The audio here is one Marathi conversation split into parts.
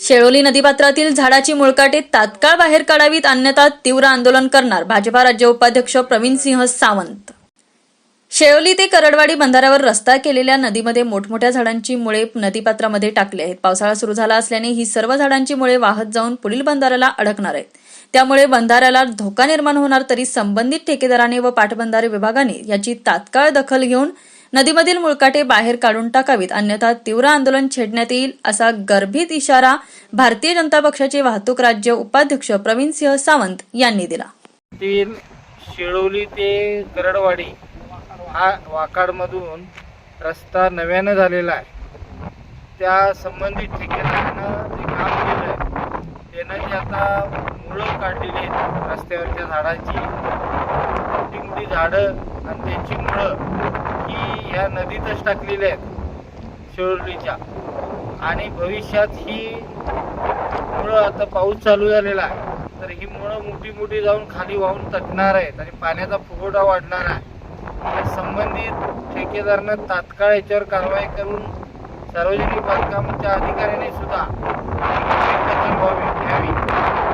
शेळोली नदीपात्रातील झाडाची मुळकाटे तात्काळ बाहेर काढावीत अन्यथा तीव्र आंदोलन करणार भाजपा राज्य उपाध्यक्ष प्रवीण सिंह सावंत. शेळोली ते करडवाडी बंधाऱ्यावर रस्ता केलेल्या नदीमध्ये मोठमोठ्या झाडांची मुळे नदीपात्रामध्ये टाकली आहेत. पावसाळा सुरू झाला असल्याने ही सर्व झाडांची मुळे वाहत जाऊन पुढील बंधाऱ्याला अडकणार आहेत. त्यामुळे बंधाऱ्याला धोका निर्माण होणार तरी संबंधित ठेकेदाराने व पाटबंधारे विभागाने याची तात्काळ दखल घेऊन नदीमधील मुळकाटे बाहेर काढून टाकावीत अन्यथा तीव्र आंदोलन छेडण्यात येईल असा गर्भित इशारा भारतीय जनता पक्षाचे वाहतूक राज्य उपाध्यक्ष प्रवीण सिंह सावंत यांनी दिला. तीन ते करडवाडी हा वाकाडमधून रस्ता नव्यानं झालेला आहे. त्या संबंधित ठेकेदारानं जे काम केलं आहे त्यानं जे आता मुळं काढलेली आहेत रस्त्यावरच्या झाडांची मोठी मोठी झाडं आणि त्यांची मुळं ही ह्या नदीतच टाकलेल्या आहेत शिरोलीच्या आणि भविष्यात ही मुळं आता पाऊस चालू झालेला आहे तर ही मुळं मोठी मोठी जाऊन खाली वाहून तटणार आहेत आणि पाण्याचा फुगवटा वाढणार आहे. संबंधित ठेकेदारानं तात्काळ याच्यावर कारवाई करून सार्वजनिक बांधकामाच्या अधिकाऱ्याने सुद्धा व्हावी घ्यावी.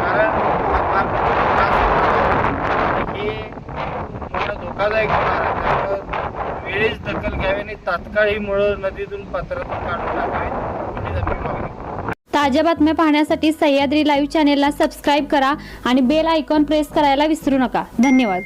कारण हे मोठा धोकादायक होणार आहे. दखल घ्यावी आणि तात्काळ ही मुळं नदीतून पात्रातून काढून टाकावी म्हणजे आम्ही मागणी ताज्या बातम्या पाहण्यासाठी सह्याद्री लाईव्ह चॅनेलला सबस्क्राईब करा आणि बेल आयकॉन प्रेस करायला विसरू नका. धन्यवाद.